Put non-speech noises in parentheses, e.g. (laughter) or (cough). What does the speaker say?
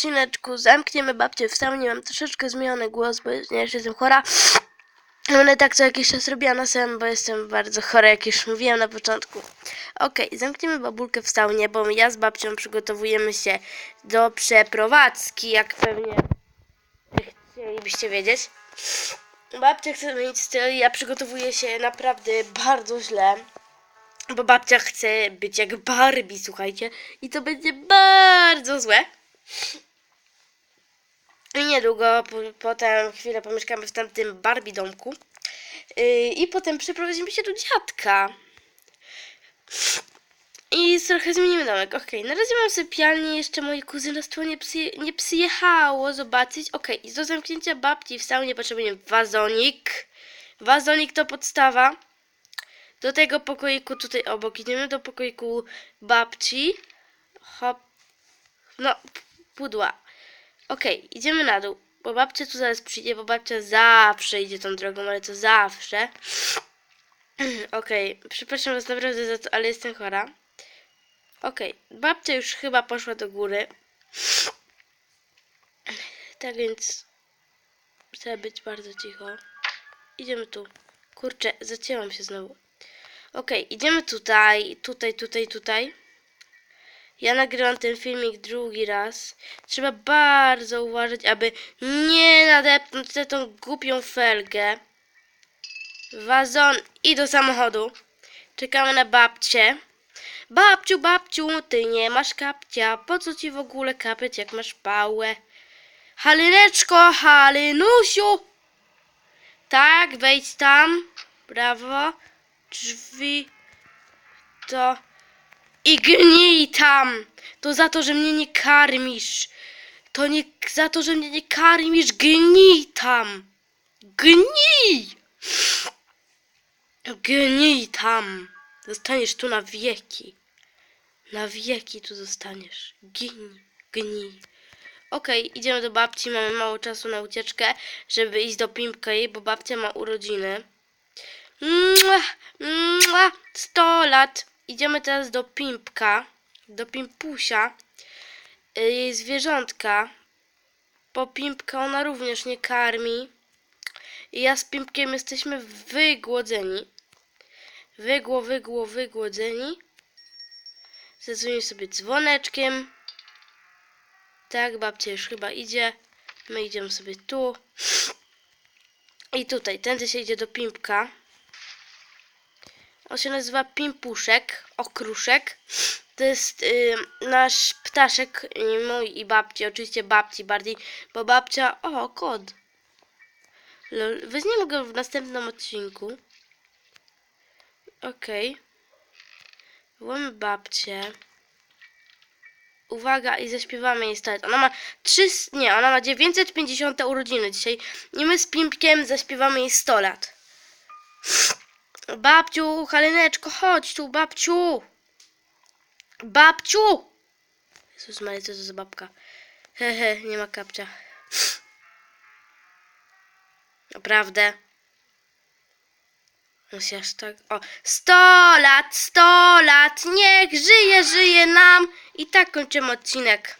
odcineczku zamkniemy babcię w saunie. Mam troszeczkę zmieniony głos, bo nie jeszcze jestem chora. Będę tak co jakiś czas robiła na sam, bo jestem bardzo chora, jak już mówiłam na początku. Okej, zamkniemy babulkę w saunie, bo ja z babcią przygotowujemy się do przeprowadzki, jak pewnie chcielibyście wiedzieć. Babcia chce zmienić styl, ja przygotowuję się naprawdę bardzo źle. Bo babcia chce być jak Barbie, słuchajcie. I to będzie bardzo złe. I niedługo, po, potem chwilę pomieszkamy w tamtym Barbie domku. Yy, I potem przeprowadzimy się do dziadka. I trochę zmienimy domek. Okej, na razie mam sypialnię, jeszcze moje kuzynostwo nie, psy, nie przyjechało zobaczyć. Okej, i do zamknięcia babci w saunie potrzebujemy wazonik. Wazonik to podstawa. Do tego pokoiku tutaj obok idziemy do pokoiku babci. Hop. No, pudła. Okej, idziemy na dół. Bo babcia tu zaraz przyjdzie, bo babcia zawsze idzie tą drogą, ale to zawsze. (clears throat) Okej, przepraszam was naprawdę za to, ale jestem chora. Okej, babcia już chyba poszła do góry. (clears throat) Tak więc chcę być bardzo cicho. Idziemy tu. Kurczę, zacięłam się znowu. Okej, idziemy tutaj, tutaj, tutaj, tutaj. Ja nagrywam ten filmik drugi raz. Trzeba bardzo uważać, aby nie nadepnąć na tą głupią felgę. Wazon i do samochodu. Czekamy na babcię. Babciu, babciu, ty nie masz kapcia. Po co ci w ogóle kapeć, jak masz pałę? Halyneczko, Halynusiu! Tak, wejdź tam. Brawo. Drzwi. To. I gnij tam. To za to, że mnie nie karmisz. To nie za to, że mnie nie karmisz. Gnij tam. Gnij. Gnij tam. Zostaniesz tu na wieki. Na wieki tu zostaniesz. Gnij. Gnij. Okej, idziemy do babci. Mamy mało czasu na ucieczkę, żeby iść do Pimpka jej, bo babcia ma urodziny. Mua, mua, 100 lat. Idziemy teraz do Pimpka, do Pimpusia, y, jej zwierzątka. Bo Pimpka ona również nie karmi. I ja z Pimpkiem jesteśmy wygłodzeni. Wygło, wygło, wygłodzeni. Zadzwonię sobie dzwoneczkiem. Tak, babcia już chyba idzie. My idziemy sobie tu. I tutaj, tędy się idzie do Pimpka. On się nazywa Pimpuszek, okruszek. To jest y, nasz ptaszek, y, mój i babci, oczywiście babci bardziej, bo babcia, o, kod. Lol, weźmiemy go w następnym odcinku. Okej. Okay. babcię. Uwaga i zaśpiewamy jej start. Ona ma 300, nie, ona ma 950 urodziny dzisiaj. I my z Pimpkiem zaśpiewamy jej 100 lat. Babciu, Haleneczko, chodź tu, babciu. Babciu! Jezus Maria, co to za babka? Hehe, nie ma kapcia. Naprawdę. Się aż tak... O, 100 lat, 100 lat, niech żyje, żyje nam. I tak kończymy odcinek.